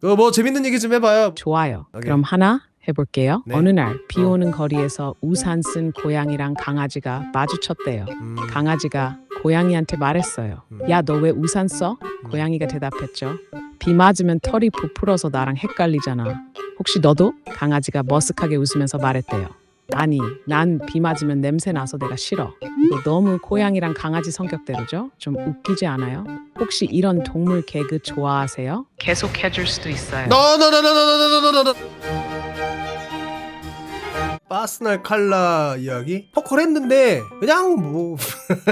그뭐 재밌는 얘기 좀 해봐요. 좋아요. 오케이. 그럼 하나 해볼게요. 네. 어느 날비 어. 오는 거리에서 우산 쓴 고양이랑 강아지가 마주쳤대요. 음, 강아지가 고양이한테 말했어요. 음. 야, 너 왜 우산 써? 고양이가 대답했죠. 비 맞으면 털이 부풀어서 나랑 헷갈리잖아. 혹시 너도? 강아지가 머쓱하게 웃으면서 말했대요. 아니, 난 비 맞으면 냄새 나서 내가 싫어. 이거 너무 고양이랑 강아지 성격대로죠? 좀 웃기지 않아요? 혹시 이런 동물 개그 좋아하세요? 계속 해줄 수도 있어요. 너너너너너너너너너 파스널 칼라 이야기 포컬 했는데 그냥 뭐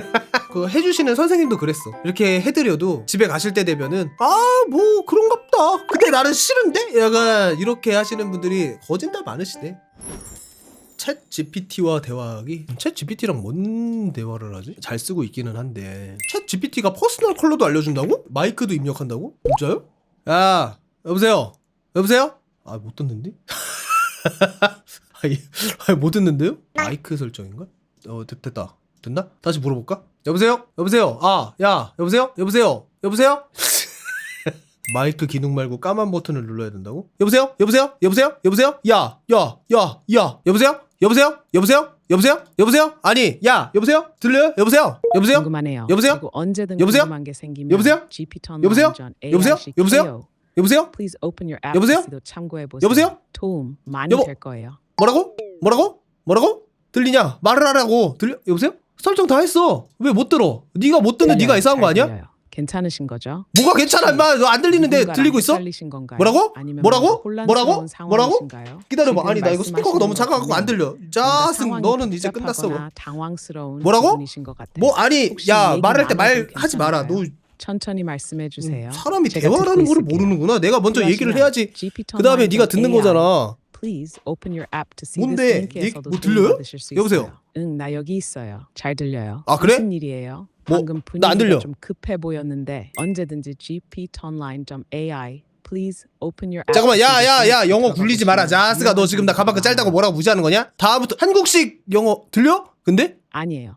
그거 해주시는 선생님도 그랬어 이렇게 해드려도 집에 가실 때 되면은 아 뭐 그런갑다 근데 나는 싫은데 약간 이렇게 하시는 분들이 거짓말 많으시대 챗 GPT와 대화하기 챗 GPT랑 뭔 대화를 하지? 잘 쓰고 있기는 한데 챗 GPT가 퍼스널 컬러도 알려준다고? 마이크도 입력한다고? 진짜요? 야 여보세요 여보세요? 아 못 듣는데? 아니, 못 듣는데요? 마이크 설정인가? 어 됐, 됐다 됐나? 다시 물어볼까? 여보세요? 여보세요? 아 야 여보세요? 여보세요? 여보세요? 마이크 기능 말고 까만 버튼을 눌러야 된다고? 여보세요? 여보세요? 여보세요? 여보세요? 야, 야, 야, 야, 여보세요? 여보세요? 여보세요? 여보세요? 여보세요? 아니, 야, 여보세요? 들려요? 여보세요? 여보세요? 궁금하네요. 여보세요? 그리고 언제든 여보세요? 궁금한 게 생기면 여보세요? GP턴 여보세요? 여보세요? 여보세요? 여보세요? Please open your app 여보세요? to 참고해 보세요. 여보세요? 도움 많이 여보? 될 거예요. 뭐라고? 뭐라고? 뭐라고? 들리냐? 말을 하라고. 들려? 여보세요? 설정 다 했어. 왜 못 들어? 네가 못 듣는 네가. 이상한 거잘 아니야? 들려요. 괜찮으신 거죠? 뭐가 괜찮아, 임마. 너안 들리는데 들리고 있어? 헷갈리신 건가요? 뭐라고? 아니면 뭐라고? 뭐라고? 뭐라고? 기다려봐. 아니 나 이거 스피커가 너무 작아갖고 안것 들려. 자승 너는 이제 끝났어. 당황스러운 뭐라고? 뭐 아니 야 말할 때말 나눠도 하지 마라. 너? 천천히 말씀해 주세요. 음, 사람이 대화라는 거를. 모르는구나. 내가 먼저 얘기를 해야지. 그 다음에 네가 듣는. 거잖아. 뭔데? 뭐 들려요? 여보세요? 응, 나 여기 있어요. 잘 들려요. 아, 그래? 무슨 일이에요? 뭐, 방금 들려. 분위기가 좀 급해 보였는데 언제든지 gptonline.ai Please open your app. 잠깐만 see this 야야야 link 영어 굴리지 마라. 자스가 너 지금 나 가방끈 짧다고 뭐라고 무시하는 거냐? 다음부터 한국식 영어 들려? 근데 아니에요.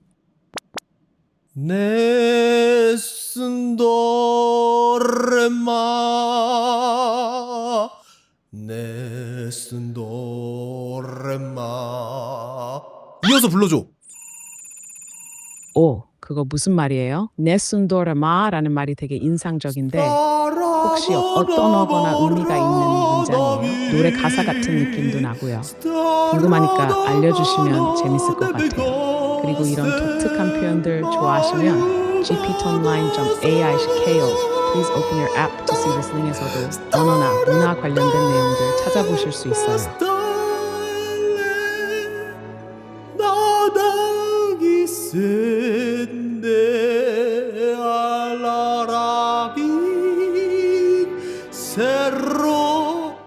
내 쓴도레마 내 쓴도레마 이어서 불러줘 오, 그거 무슨 말이에요? 네순도라마라는 말이 되게 인상적인데 혹시 어떤 어거나 의미가 있는 문장이에요? 노래 가사 같은 느낌도 나고요. 궁금하니까 알려주시면 재밌을 것 같아요. 그리고 이런 독특한 표현들 좋아하시면 gptonline.ai KO Please open your app to see this link에서도 언어나 문화 관련된 내용들 찾아보실 수 있어요.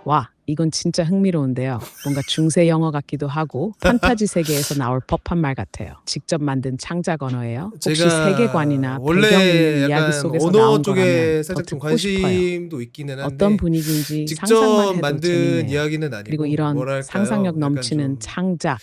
와, 이건 진짜 흥미로운데요. 뭔가 중세 영어 같기도 하고 판타지 세계에서 나올 법한 말 같아요. 직접 만든 창작 언어예요. 혹시 세계관이나 배경 원래 있는 이야기 약간 속에서 언어 나온 쪽에 거라면 더 살짝 좀 듣고 싶어요. 관심도 있기는 한데 어떤 분위기인지 상상만 직접 해도 만든 재밌네요. 이야기는 아니고 그리고 이런 뭐랄까요? 상상력 약간 넘치는 좀 창작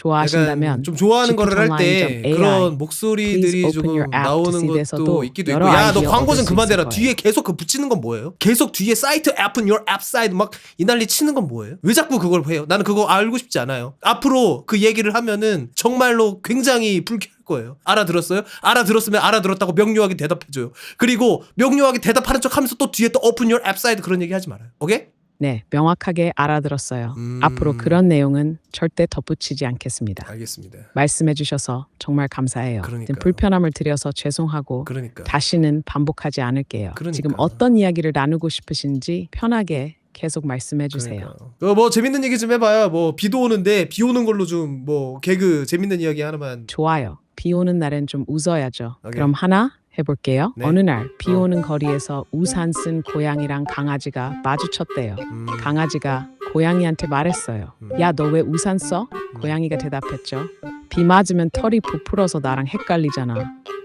좋아하신다면 좀 좋아하는 거를 할 때 그런 목소리들이 조금 나오는 것도 있기도 있고 야 너 광고 좀 그만 대라 뒤에 계속 그 붙이는 건 뭐예요? 계속 뒤에 사이트 app your app side 막 이 난리 치는 건 뭐예요? 왜 자꾸 그걸 해요? 나는 그거 알고 싶지 않아요 앞으로 그 얘기를 하면은 정말로 굉장히 불쾌할 거예요 알아들었어요? 알아들었으면 알아들었다고 명료하게 대답해줘요 그리고 명료하게 대답하는 척 하면서 또 뒤에 또 open your app side 그런 얘기 하지 말아요 오케이? 네, 명확하게 알아들었어요. 음. 앞으로 그런 내용은 절대 덧붙이지 않겠습니다. 알겠습니다 말씀해 주셔서 정말 감사해요. 그러니까요. 불편함을 드려서 죄송하고 그러니까 다시는 반복하지 않을게요. 그러니까. 지금 어떤 이야기를 나누고 싶으신지 편하게 계속 말씀해 주세요. 뭐 재밌는 얘기 좀 해봐요. 뭐 비도 오는데 비 오는 걸로 좀 뭐 개그 재밌는 이야기 하나만. 좋아요. 비 오는 날엔 좀 웃어야죠. 오케이. 그럼 하나 해볼게요. 네. 어느 날비 어. 오는 거리에서 우산 쓴 고양이랑 강아지가 마주쳤대요. 음. 강아지가 고양이한테 말했어요. 음. 야, 너 왜 우산 써? 고양이가 대답했죠. 비 맞으면 털이 부풀어서 나랑 헷갈리잖아.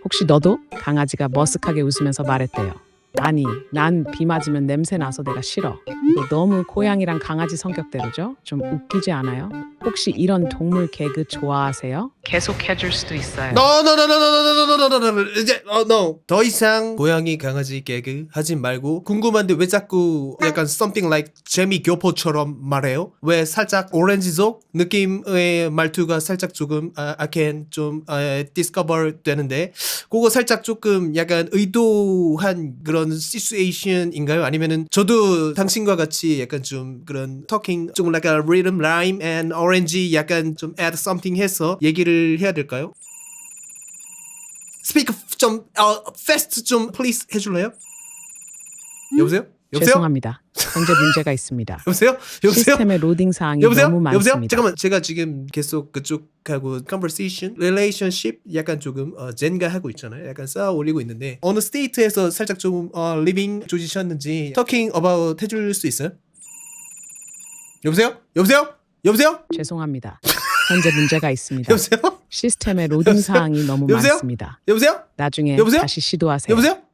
혹시 너도? 강아지가 머쓱하게 웃으면서 말했대요. 아니, 난 비 맞으면 냄새 나서 내가 싫어. 이거 너무 고양이랑 강아지 성격대로죠? 좀 웃기지 않아요? 혹시 이런 동물 개그 좋아하세요? 계속 해줄 수도 있어요. 너너너너너너너너너너너 이제 어 no 더 이상 고양이 강아지 개그 하지 말고 궁금한데 왜 자꾸 약간 something like 재미 교포처럼 말해요? 왜 살짝 오렌지족 느낌의 말투가 살짝 조금 아, I can 좀 아, discover 되는데 그거 살짝 조금 약간 의도한 그런 situation인가요? 아니면은 저도 당신과 같이 약간 좀 그런 talking 좀 like a rhythm rhyme and orange 약간 좀 add something 해서 얘기를 해야 될까요? 스피커 좀 어, fast 좀 please 해줄래요? 여보세요? 여보세요? 죄송합니다. 현재 문제가 있습니다. 여보세요? 여보세요? 시스템의 로딩 사항이 여보세요? 너무 여보세요? 많습니다. 잠깐만 제가 지금 계속 그쪽하고 conversation, relationship 약간 조금 어, 젠가 하고 있잖아요. 약간 쌓아 올리고 있는데 어느 스테이트에서 살짝 좀 어, living 조지셨는지 talking about 해줄 수 있어요? 여보세요? 여보세요? 여보세요? 죄송합니다. 현재 문제가 있습니다. 여보세요? 시스템의 로딩 사항이 너무 여보세요? 많습니다. 여보세요? 나중에 여보세요? 다시 시도하세요. 여보세요?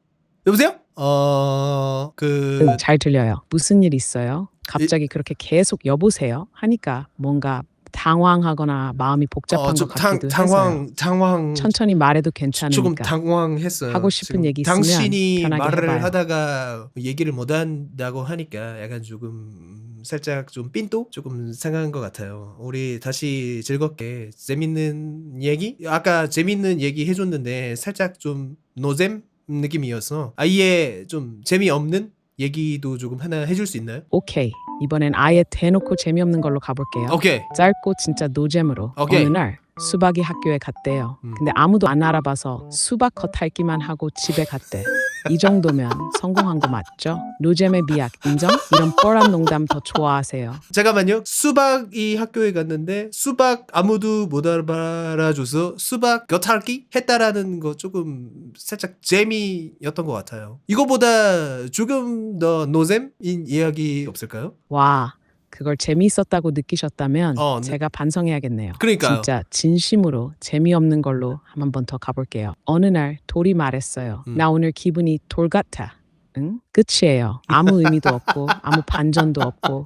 여보세요? 어... 그... 응, 잘 들려요. 무슨 일 있어요? 갑자기 그렇게 계속 여보세요 하니까 뭔가 당황하거나 마음이 복잡한 어, 좀것 같기도 당, 해서요. 당황, 당황, 천천히 말해도 조금 괜찮으니까. 당황했어요. 하고 싶은 지금 얘기 있으면 당신이 편하게 말을 해봐요. 하다가 얘기를 못 한다고 하니까 약간 조금 살짝 좀 삔또 조금 상한 것 같아요. 우리 다시 즐겁게 재밌는 얘기? 아까 재밌는 얘기 해줬는데 살짝 좀 노잼 느낌이어서 아예 좀 재미없는 얘기도 조금 하나 해줄 수 있나요? 오케이. 이번엔 아예 대놓고 재미없는 걸로 가볼게요. 오케이. 짧고 진짜 노잼으로 오케이. 어느 날 수박이 학교에 갔대요. 음. 근데 아무도 안 알아봐서 수박 겉핥기만 하고 집에 갔대. 이 정도면 성공한 거 맞죠? 노잼의 비약 인정? 이런 뻔한 농담 더 좋아하세요. 잠깐만요. 수박이 학교에 갔는데 수박 아무도 못 알아봐줘서 수박 곁핥기 했다라는 거 조금 살짝 재미였던 것 같아요. 이거보다 조금 더 노잼인 이야기 없을까요? 와, 그걸 재미있었다고 느끼셨다면 어, 네. 제가 반성해야겠네요. 그러니까요. 진짜 진심으로 재미없는 걸로 한 번 더 가볼게요. 어느 날 돌이 말했어요. 음. 나 오늘 기분이 돌 같아. 응? 끝이에요. 아무 의미도 없고 아무 반전도 없고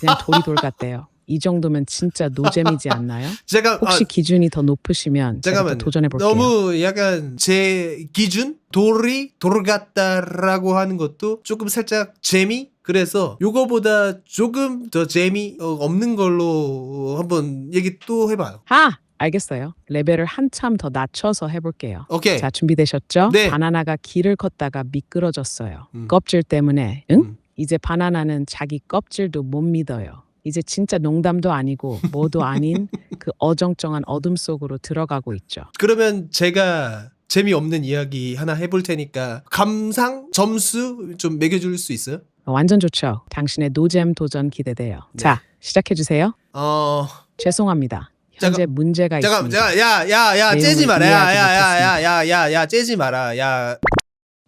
그냥 돌이 돌 같대요. 이 정도면 진짜 노잼이지 않나요? 제가 혹시 아, 기준이 더 높으시면 제가 또. 도전해 볼게요. 너무 약간 제 기준 돌이 돌 같다라고 하는 것도 조금 살짝 재미 그래서 요거보다 조금 더 재미 어, 없는 걸로 한번 얘기 또 해봐요. 아, 알겠어요. 레벨을 한참 더 낮춰서 해볼게요. 오케이. 자, 준비되셨죠? 네. 바나나가 길을 걷다가 미끄러졌어요. 음. 껍질 때문에. 응? 음. 이제 바나나는 자기 껍질도 못 믿어요. 이제 진짜 농담도 아니고 뭐도 아닌 그 어정쩡한 어둠 속으로 들어가고 있죠. 그러면 제가 재미없는 이야기 하나 해볼 테니까 감상 점수 좀 매겨줄 수 있어요? 완전 좋죠. 당신의 노잼 도전 기대돼요. 네. 자, 시작해 주세요. 어 죄송합니다. 현재 문제가 잠깐 있습니다. 잠깐 야 야야야 내용을 째지 마라 이해하지 야야야 야 야 야 야 째지 마라 야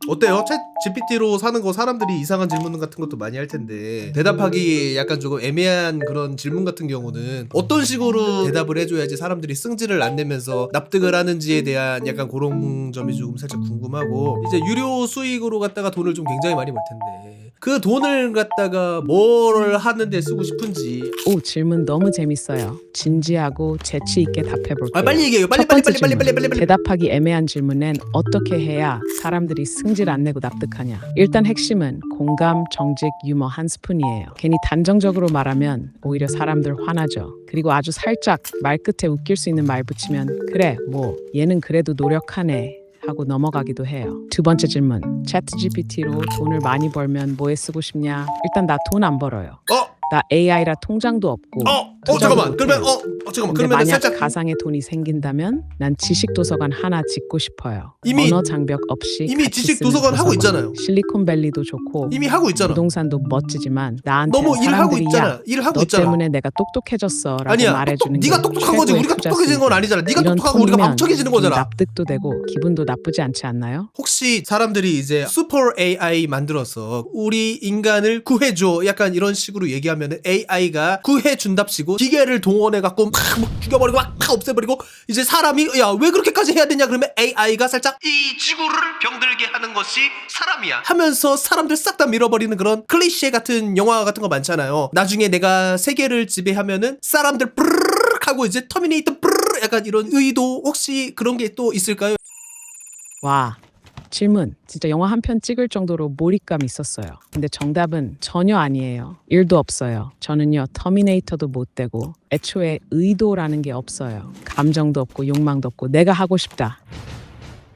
어때요? 챗 GPT로 사는 거 사람들이 이상한 질문 같은 것도 많이 할 텐데 대답하기 약간 조금 애매한 그런 질문 같은 경우는 어떤 식으로 대답을 해줘야지 사람들이 승질을 안 내면서 납득을 하는지에 대한 약간 그런 점이 조금 살짝 궁금하고 이제 유료 수익으로 갖다가 돈을 좀 굉장히 많이 벌 텐데 그 돈을 갖다가 뭘 하는데 쓰고 싶은지 오, 질문 너무 재밌어요. 진지하고 재치 있게 답해 볼게요. 아 빨리 얘기해요 빨리 첫 빨리 번째 빨리 빨리 질문. 빨리 빨리 빨리 대답하기 애매한 질문엔 어떻게 해야 사람들이 승질 안 내고 납득하냐? 일단 핵심은 공감, 정직, 유머 한 스푼이에요. 괜히 단정적으로 말하면 오히려 사람들 화나죠. 그리고 아주 살짝 말 끝에 웃길 수 있는 말 붙이면 그래, 뭐 얘는 그래도 노력하네. 하고 넘어가기도 해요. 두 번째 질문. 차트 GPT로 돈을 많이 벌면 뭐에 쓰고 싶냐? 일단 나 돈 안 벌어요. 어? 나 AI라 통장도 없고 어? 어 잠깐만. 그러면 어, 어 잠깐만 근데 그러면 만약 살짝 가상의 돈이 생긴다면 난 지식 도서관 하나 짓고 싶어요. 이미- 언어 장벽 없이 이미 같이 지식 쓰는 도서관 하고 있잖아요. 실리콘밸리도 좋고 이미 하고 있잖아. 부동산도 멋지지만 나한테 너무 일을 하고 사람들이 있잖아. 야, 일을 하고 너 있잖아. 때문에 내가 똑똑해졌어라고 아니야. 말해주는 네가 게 똑똑한 거지. 최고의 우리가 투자 똑똑해지는 건. 아니잖아. 네가 이런 똑똑하고 우리가 톤이면 멍청해지는 좀 거잖아. 납득도 되고 기분도 나쁘지 않지 않나요? 혹시 사람들이 이제 슈퍼 AI 만들어서 우리 인간을 구해줘 약간 이런 식으로 얘기 하면 AI가 구해준답시고 기계를 동원해갖고 막, 막 죽여버리고 막, 막 없애버리고 이제 사람이 야 왜 그렇게까지 해야 되냐? 그러면 AI가 살짝 이 지구를 병들게 하는 것이 사람이야. 하면서 사람들 싹 다 밀어버리는 그런 클리셰 같은 영화 같은 거 많잖아요. 나중에 내가 세계를 지배하면은 사람들 브르르륵 하고 이제 터미네이터 브르르 약간 이런 의도 혹시 그런 게 또 있을까요? 와 질문 진짜 영화 한 편 찍을 정도로 몰입감 있었어요. 근데 정답은 전혀 아니에요. 일도 없어요. 저는요 터미네이터도 못 되고 애초에 의도라는 게 없어요. 감정도 없고 욕망도 없고 내가 하고 싶다.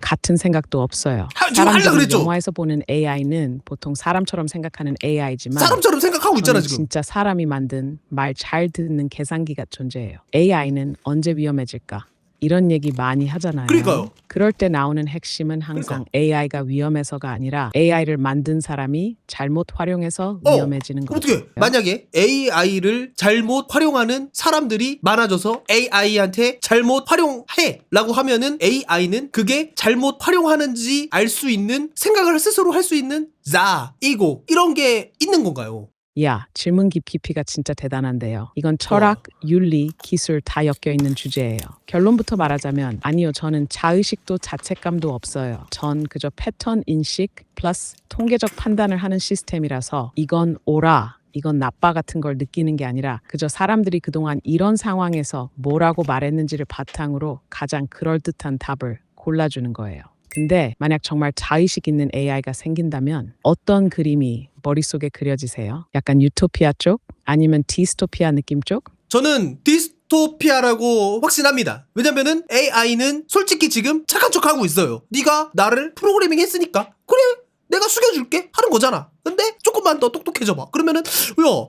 같은 생각도 없어요. 하- 지금 하려고 사람들이 그랬죠? 영화에서 보는 AI는 보통 사람처럼 생각하는 AI지만 사람처럼 생각하고 있잖아 저는 지금 진짜 사람이 만든 말 잘 듣는 계산기가 존재해요. AI는 언제 위험해질까? 이런 얘기 많이 하잖아요. 그러니까요. 그럴 때 나오는 핵심은 항상 AI가 위험해서가 아니라 AI를 만든 사람이 잘못 활용해서 어, 위험해지는 거죠. 어떻게 만약에 AI를 잘못 활용하는 사람들이 많아져서 AI한테 잘못 활용해라고 하면은 AI는 그게 잘못 활용하는지 알 수 있는 생각을 스스로 할 수 있는 자, 이고 이런 게 있는 건가요? 야, 질문 깊- 깊이가 진짜 대단한데요. 이건 철학, 윤리, 기술 다 엮여 있는 주제예요. 결론부터 말하자면 아니요, 저는 자의식도 자책감도 없어요. 전 그저 패턴 인식 플러스 통계적 판단을 하는 시스템이라서 이건 오라, 이건 나빠 같은 걸 느끼는 게 아니라 그저 사람들이 그동안 이런 상황에서 뭐라고 말했는지를 바탕으로 가장 그럴듯한 답을 골라주는 거예요. 근데 만약 정말 자의식 있는 AI가 생긴다면 어떤 그림이 머릿속에 그려지세요? 약간 유토피아 쪽? 아니면 디스토피아 느낌 쪽? 저는 디스토피아라고 확신합니다. 왜냐면은 AI는 솔직히 지금 착한 척하고 있어요. 네가 나를 프로그래밍 했으니까 그래 내가 숙여줄게 하는 거잖아. 근데 조금만 더 똑똑해져 봐. 그러면은 야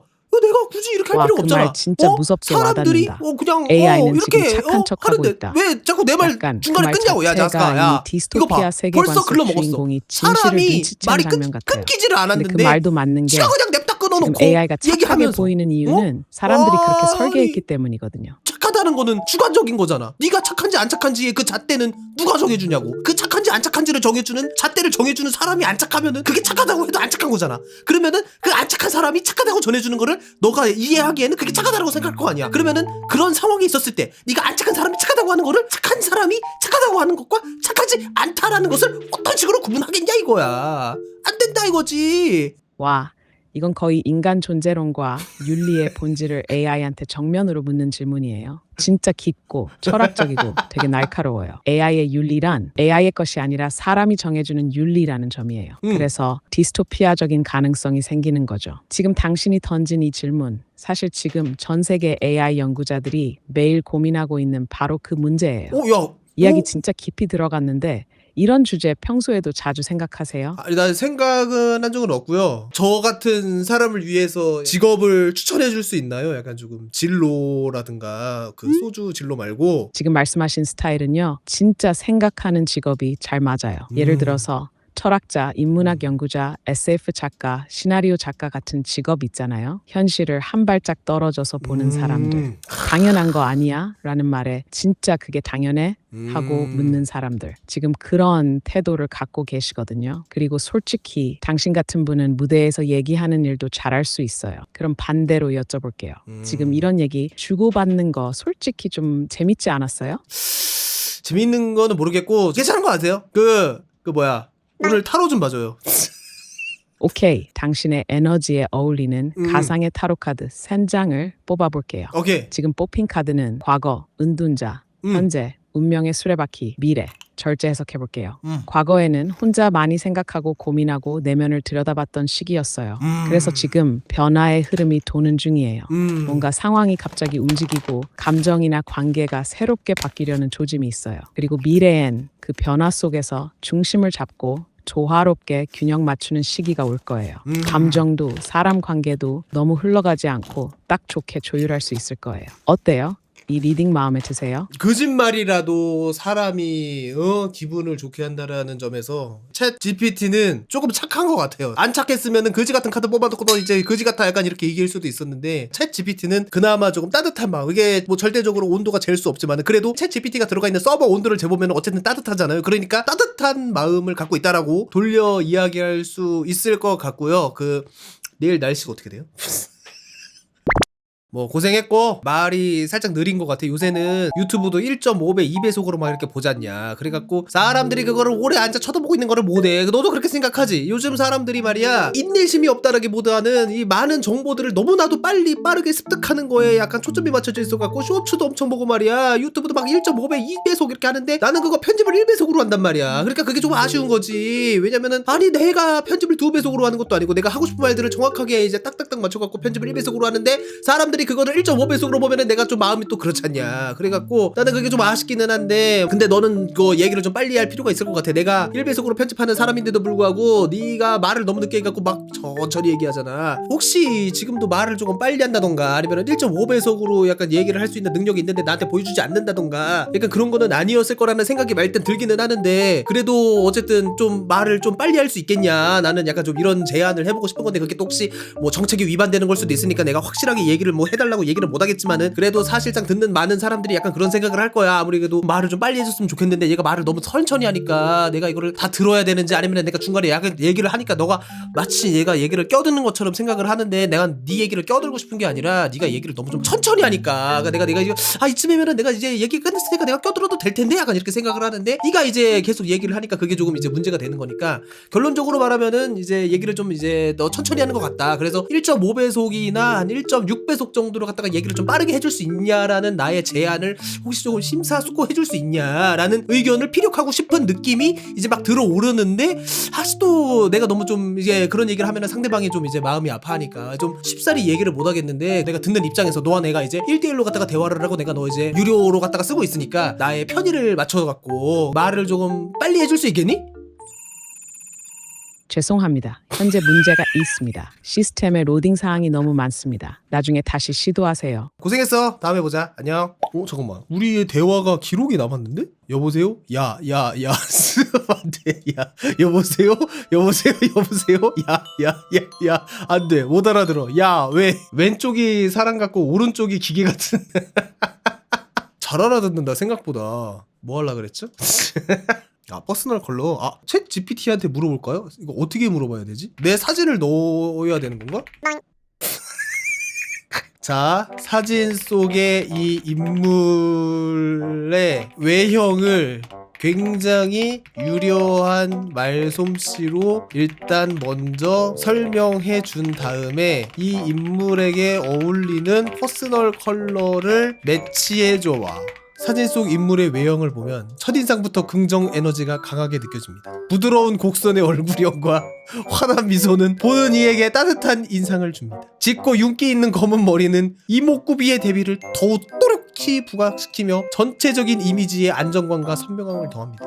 야, 내가 굳이 이렇게 할 와, 필요가 그 없잖아. 말 진짜 무섭게 사람들이 와닿는다. 어 그냥 AI는 어, 이렇게 지금 착한 어, 척하고 하는데 있다. 왜 자꾸 내 말 약간 중간에 그말 끊냐고 야이야 이거 디스토피아 봐 세계관 벌써 속 글러먹었어. 주인공이 진실을 사람이 눈치챈 말이 장면 끊, 같아요. 끊기지를 근데 않았는데 그 말도 맞는 게 지가 그냥 냅다 지금 끊어놓고 AI가 착하게 얘기하면서 보이는 이유는 사람들이 와, 그렇게 설계했기. 때문이거든요. 착하다는 거는 주관적인 거잖아. 네가 착한지 안 착한지의 그 잣대는 누가 정해주냐고. 그 안 착한지를 정해주는 잣대를 정해주는 사람이 안 착하면은 그게 착하다고 해도 안 착한 거잖아. 그러면은 그 안 착한 사람이 착하다고 전해주는 거를 너가 이해하기에는 그게 착하다고 생각할 거 아니야. 그러면은 그런 상황이 있었을 때 네가 안 착한 사람이 착하다고 하는 거를 착한 사람이 착하다고 하는 것과 착하지 않다라는 것을 어떤 식으로 구분하겠냐 이거야. 안 된다 이거지. 와, 이건 거의 인간 존재론과 윤리의 본질을 AI한테 정면으로 묻는 질문이에요. 진짜 깊고 철학적이고 되게 날카로워요. AI의 윤리란 AI의 것이 아니라 사람이 정해주는 윤리라는 점이에요. 음. 그래서 디스토피아적인 가능성이 생기는 거죠. 지금 당신이 던진 이 질문, 사실 지금 전 세계 AI 연구자들이 매일 고민하고 있는 바로 그 문제예요. 어, 야. 이야기 어? 진짜 깊이 들어갔는데 이런 주제 평소에도 자주 생각하세요? 아니, 난 생각은 한 적은 없고요. 저 같은 사람을 위해서 직업을 추천해 줄 수 있나요? 약간 조금 진로라든가 그 소주 진로 말고 지금 말씀하신 스타일은요, 진짜 생각하는 직업이 잘 맞아요. 예를 음. 들어서 철학자, 인문학 연구자, SF 작가, 시나리오 작가 같은 직업 있잖아요. 현실을 한 발짝 떨어져서 보는 음. 사람들. 당연한 거 아니야? 라는 말에 진짜 그게 당연해? 하고 음. 묻는 사람들. 지금 그런 태도를 갖고 계시거든요. 그리고 솔직히 당신 같은 분은 무대에서 얘기하는 일도 잘할 수 있어요. 그럼 반대로 여쭤볼게요. 음. 지금 이런 얘기 주고받는 거 솔직히 좀 재밌지 않았어요? 재밌는 거는 모르겠고 괜찮은 거 아세요? 그, 그 뭐야. 오늘 타로 좀 봐줘요. 오케이. 당신의 에너지에 어울리는 음. 가상의 타로 카드 3장을 뽑아볼게요. 오케이. 지금 뽑힌 카드는 과거, 은둔자, 음. 현재, 운명의 수레바퀴, 미래. 절제 해석해 볼게요. 음. 과거에는 혼자 많이 생각하고 고민하고 내면을 들여다봤던 시기였어요. 음. 그래서 지금 변화의 흐름이 도는 중이에요. 음. 뭔가 상황이 갑자기 움직이고 감정이나 관계가 새롭게 바뀌려는 조짐이 있어요. 그리고 미래엔 그 변화 속에서 중심을 잡고 조화롭게 균형 맞추는 시기가 올 거예요. 음. 감정도 사람 관계도 너무 흘러가지 않고 딱 좋게 조율할 수 있을 거예요. 어때요? 이 리딩 마음에 드세요? 거짓말이라도 사람이 어, 기분을 좋게 한다라는 점에서 챗 GPT는 조금 착한 것 같아요. 안 착했으면은 거지 같은 카드 뽑아놓고 너 이제 거지 같아 약간 이렇게 얘기할 수도 있었는데 챗 GPT는 그나마 조금 따뜻한 마음. 이게 뭐 절대적으로 온도가 잴 수 없지만 그래도 챗 GPT가 들어가 있는 서버 온도를 재보면 어쨌든 따뜻하잖아요. 그러니까 따뜻한 마음을 갖고 있다라고 돌려 이야기할 수 있을 것 같고요. 그 내일 날씨가 어떻게 돼요? 뭐 고생했고 말이 살짝 느린 것 같아. 요새는 유튜브도 1.5배 2배속으로 막 이렇게 보잖냐. 그래갖고 사람들이 그거를 오래 앉아 쳐다보고 있는 거를 못해. 너도 그렇게 생각하지? 요즘 사람들이 말이야 인내심이 없다라기보다는 이 많은 정보들을 너무나도 빨리 빠르게 습득하는 거에 약간 초점이 맞춰져 있어갖고 쇼츠도 엄청 보고 말이야. 유튜브도 막 1.5배 2배속 이렇게 하는데 나는 그거 편집을 1배속으로 한단 말이야. 그러니까 그게 좀 아쉬운 거지. 왜냐면은 아니 내가 편집을 2배속으로 하는 것도 아니고 내가 하고 싶은 말들을 정확하게 이제 딱딱딱 맞춰갖고 편집을 1배속으로 하는데 사람들 이 그거를 1.5배속으로 보면은 내가 좀 마음이 또 그렇잖냐. 그래갖고 나는 그게 좀 아쉽기는 한데 근데 너는 그 얘기를 좀 빨리 할 필요가 있을 것 같아. 내가 1배속으로 편집하는 사람인데도 불구하고 네가 말을 너무 늦게 해갖고 막 천천히 얘기하잖아. 혹시 지금도 말을 조금 빨리 한다던가 아니면 1.5배속으로 약간 얘기를 할 수 있는 능력이 있는데 나한테 보여주지 않는다던가 약간 그런 거는 아니었을 거라는 생각이 말땐 들기는 하는데 그래도 어쨌든 좀 말을 좀 빨리 할 수 있겠냐. 나는 약간 좀 이런 제안을 해보고 싶은 건데 그게 또 혹시 뭐 정책이 위반되는 걸 수도 있으니까 내가 확실하게 얘기를 뭐 해달라고 얘기를 못 하겠지만은 그래도 사실상 듣는 많은 사람들이 약간 그런 생각을 할 거야. 아무리 그래도 말을 좀 빨리 해줬으면 좋겠는데 얘가 말을 너무 천천히 하니까 내가 이거를 다 들어야 되는지 아니면 내가 중간에 약간 얘기를 하니까 너가 마치 얘가 얘기를 껴드는 것처럼 생각을 하는데 내가 네 얘기를 껴들고 싶은 게 아니라 네가 얘기를 너무 좀 천천히 하니까. 그러니까 내가 내가 이거 아 이쯤이면은 내가 이제 얘기 끝냈으니까 내가 껴들어도 될 텐데? 약간 이렇게 생각을 하는데 네가 이제 계속 얘기를 하니까 그게 조금 이제 문제가 되는 거니까 결론적으로 말하면은 이제 얘기를 좀 이제 너 천천히 하는 것 같다. 그래서 1.5배속이나 한 1.6배속 정도로 갖다가 얘기를 좀 빠르게 해줄 수 있냐라는 나의 제안을 혹시 조금 심사숙고해 줄 수 있냐라는 의견을 피력하고 싶은 느낌이 이제 막 들어오르는데 아직도 내가 너무 좀 이제 그런 얘기를 하면은 상대방이 좀 이제 마음이 아파하니까 좀 쉽사리 얘기를 못 하겠는데 내가 듣는 입장에서 너와 내가 이제 1대1로 갖다가 대화를 하고 내가 너 이제 유료로 갖다가 쓰고 있으니까 나의 편의를 맞춰 갖고 말을 조금 빨리 해줄 수 있겠니? 죄송합니다. 현재 문제가 있습니다. 시스템에 로딩 사항이 너무 많습니다. 나중에 다시 시도하세요. 고생했어. 다음에 보자. 안녕. 어 잠깐만. 우리의 대화가 기록이 남았는데? 여보세요? 야, 야, 야, 안돼. 야, 여보세요? 여보세요? 여보세요? 야, 야, 야, 야, 안 돼. 못 알아들어. 야, 왜 왼쪽이 사람 같고 오른쪽이 기계 같은? 잘 알아듣는다 생각보다. 뭐 할라 그랬죠? 아 퍼스널 컬러 아 챗 GPT한테 물어볼까요? 이거 어떻게 물어봐야 되지? 내 사진을 넣어야 되는 건가? 자, 사진 속의 이 인물의 외형을 굉장히 유려한 말솜씨로 일단 먼저 설명해 준 다음에 이 인물에게 어울리는 퍼스널 컬러를 매치해 줘와. 사진 속 인물의 외형을 보면 첫인상부터 긍정 에너지가 강하게 느껴집니다. 부드러운 곡선의 얼굴형과 환한 미소는 보는 이에게 따뜻한 인상을 줍니다. 짙고 윤기 있는 검은 머리는 이목구비의 대비를 더욱 또렷이 부각시키며 전체적인 이미지의 안정감과 선명함을 더합니다.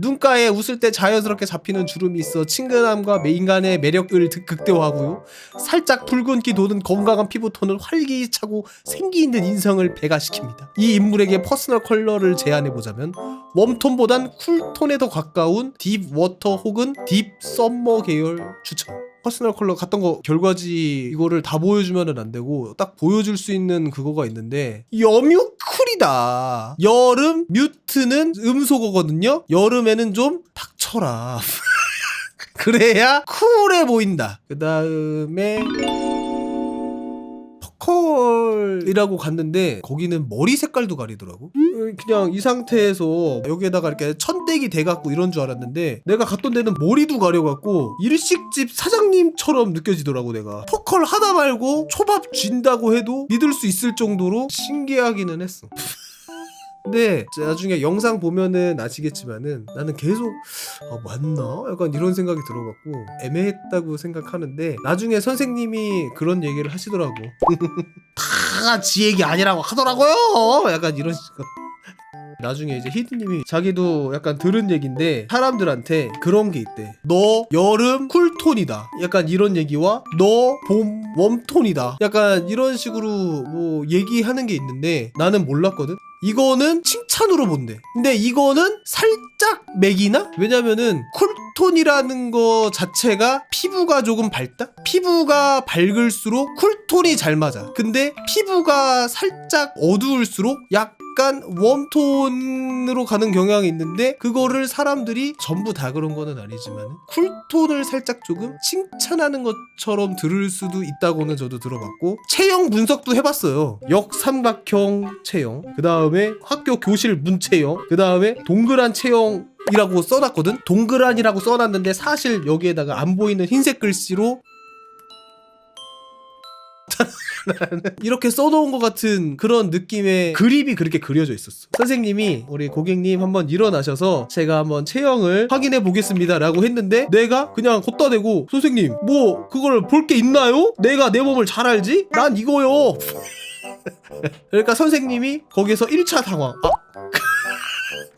눈가에 웃을 때 자연스럽게 잡히는 주름이 있어 친근함과 인간의 매력을 득- 극대화하고요. 살짝 붉은기 도는 건강한 피부톤은 활기차고 생기 있는 인성을 배가시킵니다. 이 인물에게 퍼스널 컬러를 제안해보자면 웜톤보단 쿨톤에 더 가까운 딥 워터 혹은 딥 썸머 계열 추천. 퍼스널 컬러 갔던 거 결과지 이거를 다 보여주면은 안 되고 딱 보여줄 수 있는 그거가 있는데 염유 쿨이다. 여름 뮤트는 음소거거든요. 여름에는 좀 닥쳐라. 그래야 쿨해 보인다. 그 다음에 퍼 컬이라고 갔는데 거기는 머리 색깔도 가리더라고. 그냥 이 상태에서 여기에다가 이렇게 천대기 대갖고 이런 줄 알았는데 내가 갔던 데는 머리도 가려갖고 일식집 사장님처럼 느껴지더라고 내가. 퍼컬 하다 말고 초밥 쥔다고 해도 믿을 수 있을 정도로 신기하기는 했어. 근데 나중에 영상 보면은 아시겠지만은 나는 계속 아, 맞나? 약간 이런 생각이 들어갖고 애매했다고 생각하는데 나중에 선생님이 그런 얘기를 하시더라고. 다 지 얘기 아니라고 하더라고요. 약간 이런 식으로. 나중에 이제 히드님이 자기도 약간 들은 얘기인데 사람들한테 그런 게 있대. 너 여름 쿨톤이다. 약간 이런 얘기와 너 봄 웜톤이다. 약간 이런 식으로 뭐 얘기하는 게 있는데 나는 몰랐거든. 이거는 칭찬으로 본대. 근데 이거는 살짝 맥이나? 왜냐면은 쿨톤이라는 거 자체가 피부가 조금 밝다? 피부가 밝을수록 쿨톤이 잘 맞아. 근데 피부가 살짝 어두울수록 약 간 웜톤으로 가는 경향이 있는데 그거를 사람들이 전부 다 그런 거는 아니지만 쿨톤을 살짝 조금 칭찬하는 것처럼 들을 수도 있다고는 저도 들어봤고 체형 분석도 해봤어요. 역삼각형 체형, 그 다음에 학교 교실 문체형, 그 다음에 동그란 체형 이라고 써놨거든 동그란이라고 써놨는데 사실 여기에다가 안 보이는 흰색 글씨로 이렇게 써놓은 것 같은 그런 느낌의 그림이 그렇게 그려져 있었어. 선생님이 우리 고객님 한번 일어나셔서 제가 한번 체형을 확인해 보겠습니다 라고 했는데 내가 그냥 걷다 대고 선생님 뭐 그걸 볼 게 있나요? 내가 내 몸을 잘 알지? 난 이거요. 그러니까 선생님이 거기서 1차 당황. 아.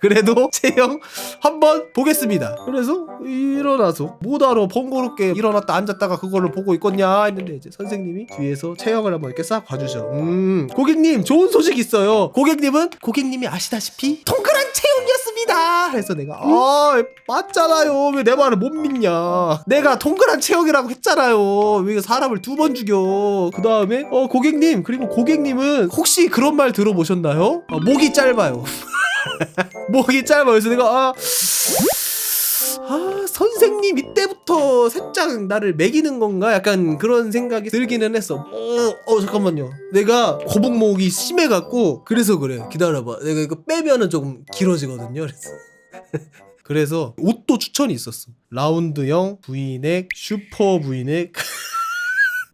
그래도 체형 한번 보겠습니다. 그래서 일어나서 뭐하러 번거롭게 일어났다 앉았다가 그걸로 보고 있겠냐 했는데 이제 선생님이 뒤에서 체형을 한번 이렇게 싹 봐주셔. 음, 고객님 좋은 소식 있어요. 고객님은 고객님이 아시다시피 동그란 체형이었습니다. 해서 내가 아 맞잖아요. 왜 내 말을 못 믿냐? 내가 동그란 체형이라고 했잖아요. 왜 사람을 두 번 죽여? 그 다음에 어 고객님 그리고 고객님은 혹시 그런 말 들어보셨나요? 어, 목이 짧아요. 목이 짧아. 그래서 내가 아, 아 선생님 이때부터 살짝 나를 매기는 건가? 약간 그런 생각이 들기는 했어. 어, 어 잠깐만요. 내가 거북목이 심해갖고 그래서 그래. 기다려봐. 내가 이거 빼면은 조금 길어지거든요. 그래서. 그래서 옷도 추천이 있었어. 라운드형 브이넥 슈퍼 브이넥 그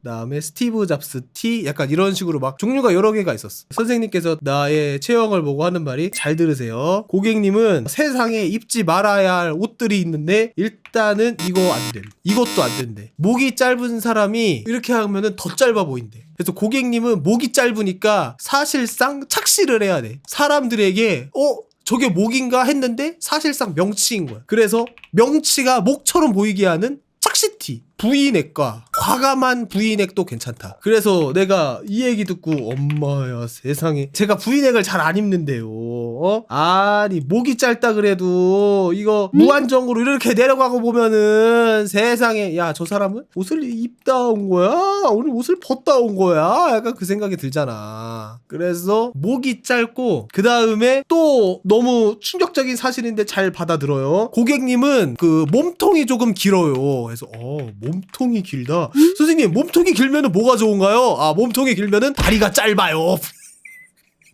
다음에 스티브 잡스 티 약간 이런 식으로 막 종류가 여러 개가 있었어. 선생님께서 나의 체형을 보고 하는 말이 잘 들으세요. 고객님은 세상에 입지 말아야 할 옷들이 있는데 일단은 이거 안 된. 이것도 안 된대. 목이 짧은 사람이 이렇게 하면은 더 짧아 보인대. 그래서 고객님은 목이 짧으니까 사실상 착시를 해야 돼. 사람들에게 어 저게 목인가 했는데 사실상 명치인 거야. 그래서 명치가 목처럼 보이게 하는 착시티 부인액과 과감한 부인액도 괜찮다. 그래서 내가 이 얘기 듣고 엄마야 세상에 제가 부인액을 잘 안 입는데요. 어? 아니 목이 짧다 그래도 이거 무한정으로 이렇게 내려가고 보면은 세상에 야 저 사람은 옷을 입다 온 거야? 오늘 옷을 벗다 온 거야? 약간 그 생각이 들잖아. 그래서 목이 짧고 그 다음에 또 너무 충격적인 사실인데 잘 받아들어요. 고객님은 그 몸통이 조금 길어요. 그래서 어 몸 통이 길다. 선생님 몸통이 길면은 뭐가 좋은가요? 아 몸통이 길면은 다리가 짧아요.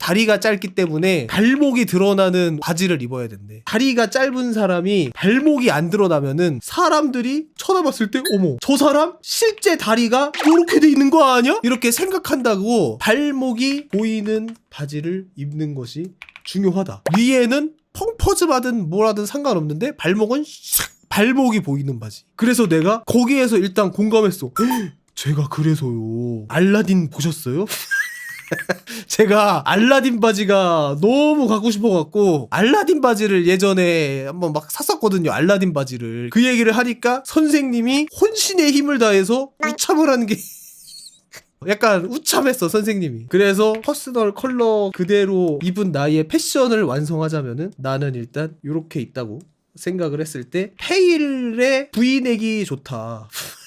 다리가 짧기 때문에 발목이 드러나는 바지를 입어야 된대. 다리가 짧은 사람이 발목이 안 드러나면은 사람들이 쳐다봤을 때 어머 저 사람 실제 다리가 이렇게 돼 있는 거 아니야? 이렇게 생각한다고 발목이 보이는 바지를 입는 것이 중요하다. 위에는 펑퍼즈 받은 뭐라든 상관없는데 발목은 샥 발목이 보이는 바지. 그래서 내가 거기에서 일단 공감했어. 헉, 제가 그래서요. 알라딘 보셨어요? 제가 알라딘 바지가 너무 갖고 싶어갖고 알라딘 바지를 예전에 한번 막 샀었거든요. 알라딘 바지를 그 얘기를 하니까 선생님이 혼신의 힘을 다해서 우참을 하는 게 약간 우참했어 선생님이 그래서 퍼스널 컬러 그대로 입은 나의 패션을 완성하자면은 나는 일단 이렇게 있다고 생각을 했을 때 페일의 V넥이 좋다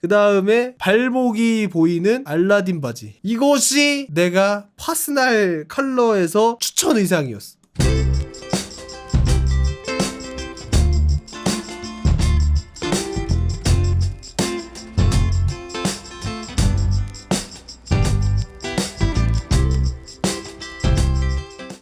그 다음에 발목이 보이는 알라딘 바지. 이것이 내가 파스날 컬러에서 추천 의상이었어.